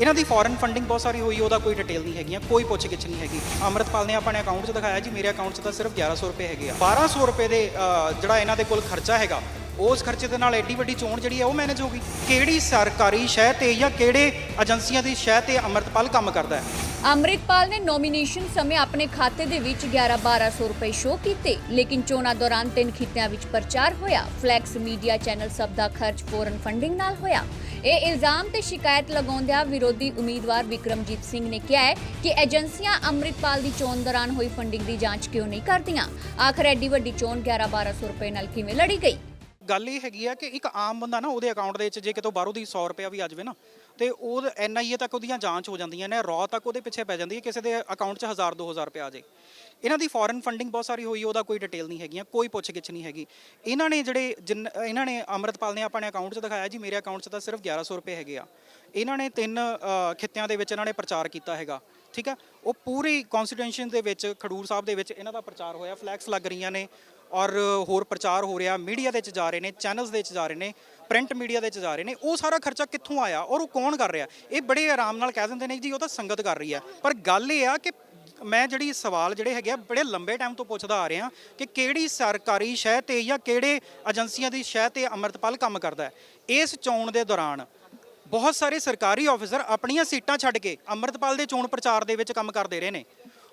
ਇਹਨਾਂ ਦੀ foreign funding ਬਹੁਤ ਸਾਰੀ ਹੋਈ ਉਹਦਾ ਕੋਈ ਡਿਟੇਲ ਨਹੀਂ ਹੈਗੀਆਂ ਕੋਈ ਪੁੱਛ ਨਹੀਂ ਹੈਗੀ। ਅੰਮ੍ਰਿਤਪਾਲ ਨੇ ਆਪਣੇ ਅਕਾਊਂਟ 'ਚ ਦਿਖਾਇਆ ਜੀ ਮੇਰੇ ਅਕਾਊਂਟ 'ਚ ਤਾਂ ਸਿਰਫ 1100 ਰੁਪਏ ਹੈਗੇ ਆ। 1200 ਰੁਪਏ ਦੇ ਅ, ਜਿਹੜਾ ਇਹਨਾਂ ਦੇ ਕੋਲ ਖਰਚਾ ਹੈਗਾ ਉਸ ਖਰਚੇ ਦੇ ਨਾਲ ਐਡੀ ਵੱਡੀ ਚੋਣ ਜਿਹੜੀ ਹੈ ਉਹ ਮੈਨੇਜ ਹੋ ਗਈ। ਕਿਹੜੀ ਸਰਕਾਰੀ ਸ਼ਹਿ ਤੇ ਜਾਂ ਕਿਹੜੇ ਏਜੰਸੀਆਂ ਦੀ ਸ਼ਹਿ ਤੇ ਅੰਮ੍ਰਿਤਪਾਲ ਕੰਮ ਕਰਦਾ ਹੈ? ਅੰਮ੍ਰਿਤਪਾਲ ਨੇ ਨੋਮੀਨੇਸ਼ਨ ਸਮੇਂ ਆਪਣੇ ਖਾਤੇ ਦੇ ਵਿੱਚ 11-1200 ਰੁਪਏ ਸ਼ੋਅ ਕੀਤੇ ਲੇਕਿਨ ਚੋਣਾਂ ਦੌਰਾਨ ਤਿੰਨ ਖਿੱਤਿਆਂ ਵਿੱਚ ਪ੍ਰਚਾਰ ਹੋਇਆ। ਫਲੈਕਸ ਮੀਡੀਆ ਚੈਨਲ ਸਭ ਦਾ ਖਰਚ ਫੋਰਨ ਫੰਡਿੰਗ ਨਾਲ ਹੋਇਆ। ਇਹ ਇਲਜ਼ਾਮ ਤੇ ਸ਼ਿਕਾਇਤ ਲਗਾਉਂਦਿਆਂ ਵਿਰੋਧੀ ਉਮੀਦਵਾਰ ਵਿਕਰਮਜੀਤ ਸਿੰਘ ਨੇ ਕਿਹਾ ਹੈ ਕਿ ਏਜੰਸੀਆਂ ਅੰਮ੍ਰਿਤਪਾਲ ਦੀ ਚੋਣ ਦੌਰਾਨ ਹੋਈ ਫੰਡਿੰਗ ਦੀ ਜਾਂਚ ਕਿਉਂ ਨਹੀਂ ਕਰਦੀਆਂ? ਆਖਰ ਐਡੀ ਵੱਡੀ ਚੋਣ 11-1200 ਰੁਪਏ ਨਾਲ ਕਿਵੇਂ ਲੜੀ ਗਈ? ਗੱਲ ਇਹ ਹੈਗੀ ਆ ਕਿ ਇੱਕ ਆਮ ਬੰਦਾ ਨਾ ਉਹਦੇ ਅਕਾਊਂਟ ਦੇ ਵਿੱਚ ਜੇ ਕਿਤੋਂ ਬਾਹਰੋਂ ਦੀ 100 ਰੁਪਿਆ ਵੀ ਆ ਜਾਵੇ ਨਾ, ਤੇ ਉਹ ਐਨਆਈਏ ਤੱਕ ਉਹਦੀਆਂ ਜਾਂਚ ਹੋ ਜਾਂਦੀਆਂ ਨੇ ਰॉ ਤੱਕ ਉਹਦੇ ਪਿੱਛੇ ਪੈ ਜਾਂਦੀ ਹੈ, ਕਿਸੇ ਦੇ ਅਕਾਊਂਟ 'ਚ 1000 2000 ਰੁਪਿਆ ਆ ਜੇ ਇਹਨਾਂ ਦੀ ਫੋਰਨ ਫੰਡਿੰਗ ਬਹੁਤ ਸਾਰੀ ਹੋਈ, ਉਹਦਾ ਕੋਈ ਡਿਟੇਲ ਨਹੀਂ ਹੈਗੀਆਂ, ਕੋਈ ਪੁੱਛਗਿੱਛ ਨਹੀਂ ਹੈਗੀ। ਇਹਨਾਂ ਨੇ ਜਿਹੜੇ ਜਿੰਨ- ਇਹਨਾਂ ਨੇ ਅੰਮ੍ਰਿਤਪਾਲ ਨੇ ਆਪਣੇ ਅਕਾਊਂਟ 'ਚ ਦਿਖਾਇਆ ਜੀ, ਮੇਰੇ ਅਕਾਊਂਟ 'ਚ ਤਾਂ ਸਿਰਫ 1100 ਰੁਪਏ ਹੈਗੇ ਆ। ਇਹਨਾਂ ਨੇ ਤਿੰਨ ਖਿੱਤਿਆਂ ਦੇ ਵਿੱਚ ਇਹਨਾਂ ਨੇ ਪ੍ਰਚਾਰ ਕੀਤਾ ਹੈਗਾ, ਠੀਕ ਆ? ਉਹ ਪੂਰੀ ਕਨਸਟੀਟਿਊਸ਼ਨ ਦੇ ਵਿੱਚ, ਖਡੂਰ ਸਾਹਿਬ ਦੇ ਵਿੱਚ ਇਹਨਾਂ ਦਾ ਪ੍ਰਚਾਰ ਹੋਇਆ ਫਲੈਕਸ ਲੱਗ ਰਹੀਆਂ ਨੇ ਔਰ ਹੋਰ ਪ੍ਰਚਾਰ ਹੋ ਰਿਹਾ, ਮੀਡੀਆ ਦੇ 'ਚ ਜਾ ਰਹੇ ਨੇ, ਚੈਨਲਸ ਦੇ ਵਿੱਚ ਜਾ ਰਹੇ ਨੇ, ਪ੍ਰਿੰਟ ਮੀਡੀਆ ਦੇ 'ਚ ਜਾ ਰਹੇ ਨੇ, ਉਹ ਸਾਰਾ ਖਰਚਾ ਕਿੱਥੋਂ ਆਇਆ ਔਰ ਉਹ ਕੌਣ ਕਰ ਰਿਹਾ? ਇਹ ਬੜੇ ਆਰਾਮ ਨਾਲ ਕਹਿ ਦਿੰਦੇ ਨੇ ਜੀ, ਉਹ ਤਾਂ ਸੰਗਤ ਕਰ ਰਹੀ ਹੈ। ਪਰ ਗੱਲ ਇਹ ਆ ਕਿ ਮੈਂ ਜਿਹੜੀ ਸਵਾਲ ਜਿਹੜੇ ਹੈਗੇ ਆ, ਬੜੇ ਲੰਬੇ ਟਾਈਮ ਤੋਂ ਪੁੱਛਦਾ ਆ ਰਿਹਾ ਕਿ ਕਿਹੜੀ ਸਰਕਾਰੀ ਸ਼ਹਿ ਤੇ ਜਾਂ ਕਿਹੜੇ ਏਜੰਸੀਆਂ ਦੀ ਸ਼ਹਿ ਤੇ ਅੰਮ੍ਰਿਤਪਾਲ ਕੰਮ ਕਰਦਾ ਹੈ? ਇਸ ਚੋਣ ਦੇ ਦੌਰਾਨ ਬਹੁਤ ਸਾਰੇ ਸਰਕਾਰੀ ਆਫੀਸਰ ਆਪਣੀਆਂ ਸੀਟਾਂ ਛੱਡ ਕੇ ਅੰਮ੍ਰਿਤਪਾਲ ਦੇ ਚੋਣ ਪ੍ਰਚਾਰ ਦੇ ਵਿੱਚ ਕੰਮ ਕਰਦੇ ਰਹੇ ਨੇ।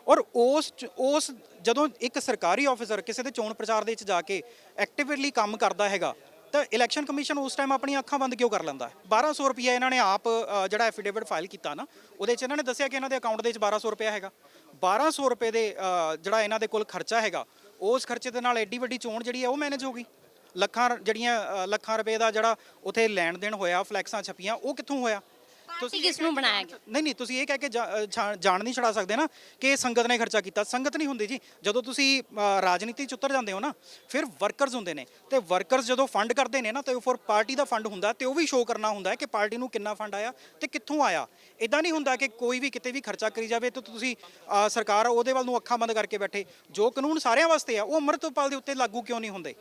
ਔਰ ਉਸ ਚ- ਉਸ ਜਦੋਂ ਇੱਕ ਸਰਕਾਰੀ ਆਫੀਸਰ ਕਿਸੇ ਦੇ ਚੋਣ ਪ੍ਰਚਾਰ ਦੇ ਵਿੱਚ ਜਾ ਕੇ ਐਕਟਿਵਲੀ ਕੰਮ ਕਰਦਾ ਹੈਗਾ, ਤਾਂ ਇਲੈਕਸ਼ਨ ਕਮਿਸ਼ਨ ਉਸ ਟਾਈਮ ਆਪਣੀਆਂ ਅੱਖਾਂ ਬੰਦ ਕਿਉਂ ਕਰ ਲੈਂਦਾ? ਹੈ 1200 ਰੁਪਏ ਇਹਨਾਂ ਨੇ ਆਪ ਜਿਹੜਾ ਐਫੀਡੇਵਿਟ ਫਾਈਲ ਕੀਤਾ ਨਾ, ਉਹਦੇ 'ਚ ਇਹਨਾਂ ਨੇ ਦੱਸਿਆ ਕਿ ਇਹਨਾਂ ਦੇ ਅਕਾਊਂਟ ਦੇ ਵਿੱਚ 1200 ਰੁਪਏ ਹੈਗਾ। 1200 ਰੁਪਏ ਦੇ ਜਿਹੜਾ ਇਹਨਾਂ ਦੇ ਕੋਲ ਖਰਚਾ ਹੈਗਾ, ਉਸ ਖਰਚੇ ਦੇ ਨਾਲ ਐਡੀ ਵੱਡੀ ਚੋਣ ਜਿਹੜੀ ਹੈ ਉਹ ਮੈਨੇਜ ਹੋ ਗਈ। ਲੱਖਾਂ, ਜਿਹੜੀਆਂ ਲੱਖਾਂ ਰੁਪਏ ਦਾ ਜਿਹੜਾ ਉਥੇ ਲੈਣ ਦੇਣ ਹੋਇਆ, ਫਲੈਕਸਾਂ ਛਪੀਆਂ, ਉਹ ਕਿੱਥੋਂ ਹੋਇਆ? ਪਾਰਟੀ ਕਿਸ ਨੂੰ ਬਣਾਇਆ ਗਿਆ? ਨਹੀਂ ਨਹੀਂ ਤੁਸੀਂ ਇਹ ਕਹਿ ਕੇ ਜਾ- ਅ, ਛਾ- ਜਾਣ ਨਹੀਂ ਛੜਾ ਸਕਦੇ ਨਾ ਕਿ ਇਹ ਸੰਗਤ ਨੇ ਖਰਚਾ ਕੀਤਾ। ਸੰਗਤ ਨਹੀਂ ਹੁੰਦੀ ਜੀ। ਜਦੋਂ ਤੁਸੀਂ ਅ, ਰਾਜਨੀਤੀ ਚ ਉਤਰ ਜਾਂਦੇ ਹੋ ਨਾ ਫਿਰ ਵਰਕਰਸ ਹੁੰਦੇ ਨੇ। ਤੇ ਵਰਕਰਸ ਜਦੋਂ ਫੰਡ ਕਰਦੇ ਨੇ ਨਾ ਤੇ ਉਹ ਫਿਰ ਪਾਰਟੀ ਦਾ ਫੰਡ ਹੁੰਦਾ ਤੇ ਉਹ ਵੀ ਸ਼ੋਅ ਕਰਨਾ ਹੁੰਦਾ ਹੈ ਕਿ ਪਾਰਟੀ ਨੂੰ ਕਿੰਨਾ ਫੰਡ ਆਇਆ ਤੇ ਕਿੱਥੋਂ ਆਇਆ। ਇਦਾਂ ਨਹੀਂ ਹੁੰਦਾ ਕਿ ਕੋਈ ਵੀ ਕਿਤੇ ਵੀ ਖਰਚਾ ਕਰੀ ਜਾਵੇ ਤੇ ਤੁਸੀਂ ਅ, ਸਰਕਾਰ ਉਹਦੇ ਵੱਲ ਨੂੰ ਅੱਖਾਂ ਬੰਦ ਕਰਕੇ ਬੈਠੇ। ਜੋ ਕਾਨੂੰਨ ਸਾਰਿਆਂ ਵਾਸਤੇ ਆ ਉਹ ਅੰਮ੍ਰਿਤਪਾਲ ਦੇ ਉੱਤੇ ਲਾਗੂ ਕਿਉਂ ਨਹੀਂ ਹੁੰਦੇ?